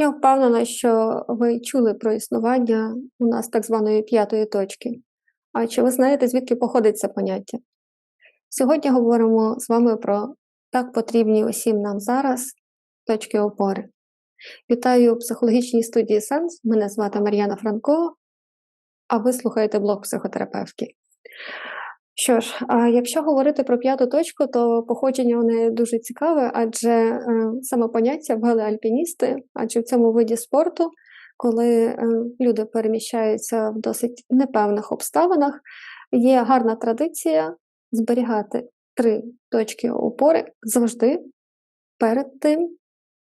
Я впевнена, що ви чули про існування у нас так званої п'ятої точки. А чи ви знаєте, звідки походить це поняття? Сьогодні говоримо з вами про так потрібні усім нам зараз точки опори. Вітаю у психологічній студії Сенс. Мене звати Мар'яна Франко, а ви слухаєте блог психотерапевтки. Що ж, а якщо говорити про п'яту точку, то походження у неї дуже цікаве, адже е, саме поняття ввели альпіністи, адже в цьому виді спорту, коли е, люди переміщаються в досить непевних обставинах, є гарна традиція зберігати три точки опори завжди перед тим,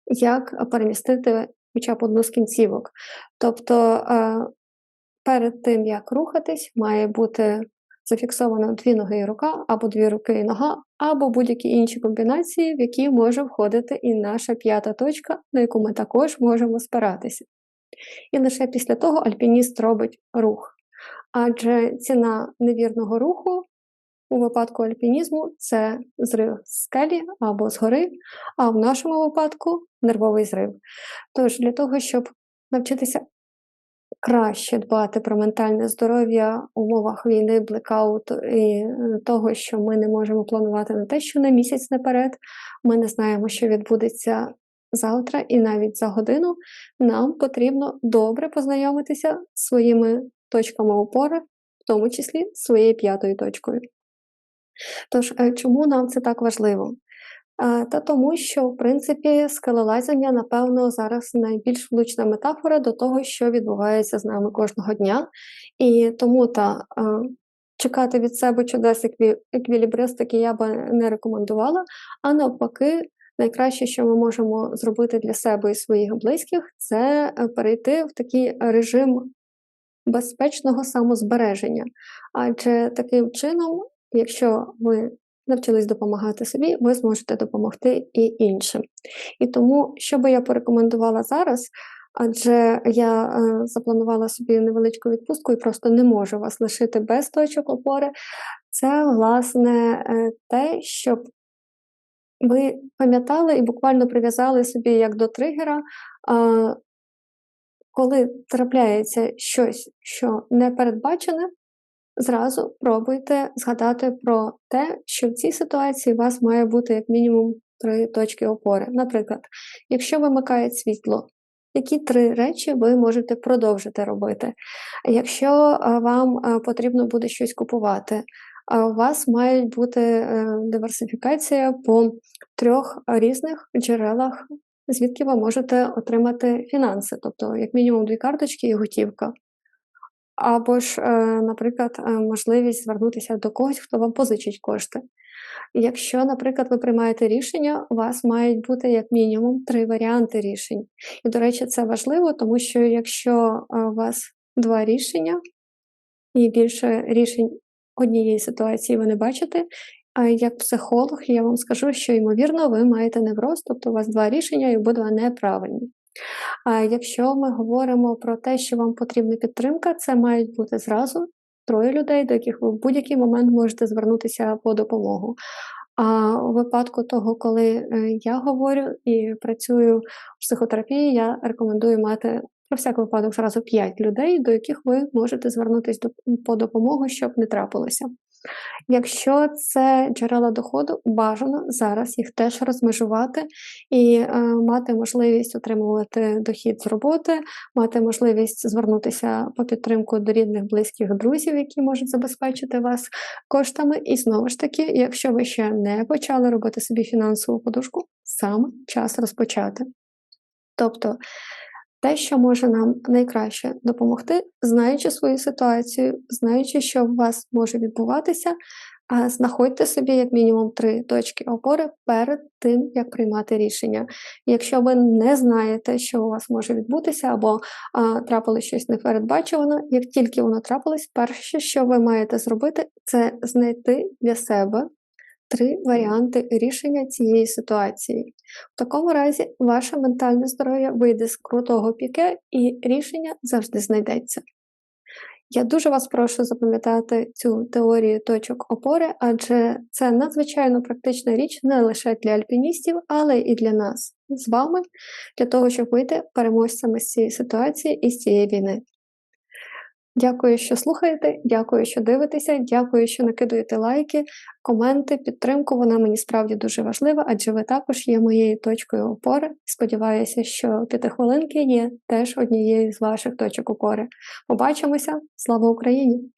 як перемістити хоча б одну з кінцівок. Тобто е, перед тим, як рухатись, має бути зафіксовано дві ноги і рука, або дві руки і нога, або будь-які інші комбінації, в які може входити і наша п'ята точка, на яку ми також можемо спиратися. І лише після того альпініст робить рух. Адже ціна невірного руху у випадку альпінізму це зрив з скелі або з гори, а в нашому випадку нервовий зрив. Тож, для того, щоб навчитися краще дбати про ментальне здоров'я в умовах війни, блекауту і е, того, що ми не можемо планувати на те, що на місяць наперед ми не знаємо, що відбудеться завтра, і навіть за годину, нам потрібно добре познайомитися з своїми точками опори, в тому числі своєю п'ятою точкою. Тож, е, чому нам це так важливо? Та тому, що, в принципі, скелелазіння, напевно, зараз найбільш влучна метафора до того, що відбувається з нами кожного дня. І тому та чекати від себе чудес еквілібристики я би не рекомендувала, а навпаки, найкраще, що ми можемо зробити для себе і своїх близьких, це е, перейти в такий режим безпечного самозбереження. Адже таким чином, якщо ви навчились допомагати собі, ви зможете допомогти і іншим. І тому, що би я порекомендувала зараз, адже я е, запланувала собі невеличку відпустку і просто не можу вас лишити без точок опори, це, власне, е, те, щоб ви пам'ятали і буквально прив'язали собі як до тригера. Коли трапляється щось, що не передбачене, зразу пробуйте згадати про те, що в цій ситуації у вас має бути як мінімум три точки опори. Наприклад, якщо вимикає світло, які три речі ви можете продовжити робити? Якщо вам потрібно буде щось купувати, у вас має бути е, диверсифікація по трьох різних джерелах, звідки ви можете отримати фінанси, тобто, як мінімум, дві карточки і готівка. Або ж, е, наприклад, е, можливість звернутися до когось, хто вам позичить кошти. Якщо, наприклад, ви приймаєте рішення, у вас мають бути як мінімум три варіанти рішень. І, до речі, це важливо, тому що якщо е, у вас два рішення і більше рішень однієї ситуації ви не бачите, як психолог, я вам скажу, що ймовірно, ви маєте невроз, тобто у вас два рішення і обидва неправильні. Якщо ми говоримо про те, що вам потрібна підтримка, це мають бути зразу троє людей, до яких ви в будь-який момент можете звернутися по допомогу. А у випадку того, коли е, я говорю і працюю в психотерапії, я рекомендую мати про всяк випадок зразу 5 людей, до яких ви можете звернутися по допомогу, щоб не трапилося. Якщо це джерела доходу, бажано зараз їх теж розмежувати і е, мати можливість отримувати дохід з роботи, мати можливість звернутися по підтримку до рідних, близьких друзів, які можуть забезпечити вас коштами. І знову ж таки, якщо ви ще не почали робити собі фінансову подушку, саме час розпочати. Тобто те, що може нам найкраще допомогти, знаючи свою ситуацію, знаючи, що у вас може відбуватися, знаходьте собі як мінімум три точки опори перед тим, як приймати рішення. Якщо ви не знаєте, що у вас може відбутися, або а, трапилось щось непередбачувано, як тільки воно трапилось, перше, що ви маєте зробити, це знайти для себе три варіанти рішення цієї ситуації. В такому разі ваше ментальне здоров'я вийде з крутого піке і рішення завжди знайдеться. Я дуже вас прошу запам'ятати цю теорію точок опори, адже це надзвичайно практична річ не лише для альпіністів, але і для нас з вами, для того, щоб вийти переможцями з цієї ситуації і з цієї війни. Дякую, що слухаєте, дякую, що дивитеся, дякую, що накидуєте лайки, коменти, підтримку. Вона мені справді дуже важлива, адже ви також є моєю точкою опори. Сподіваюся, що п'ятихвилинки є теж однією з ваших точок опори. Побачимося! Слава Україні!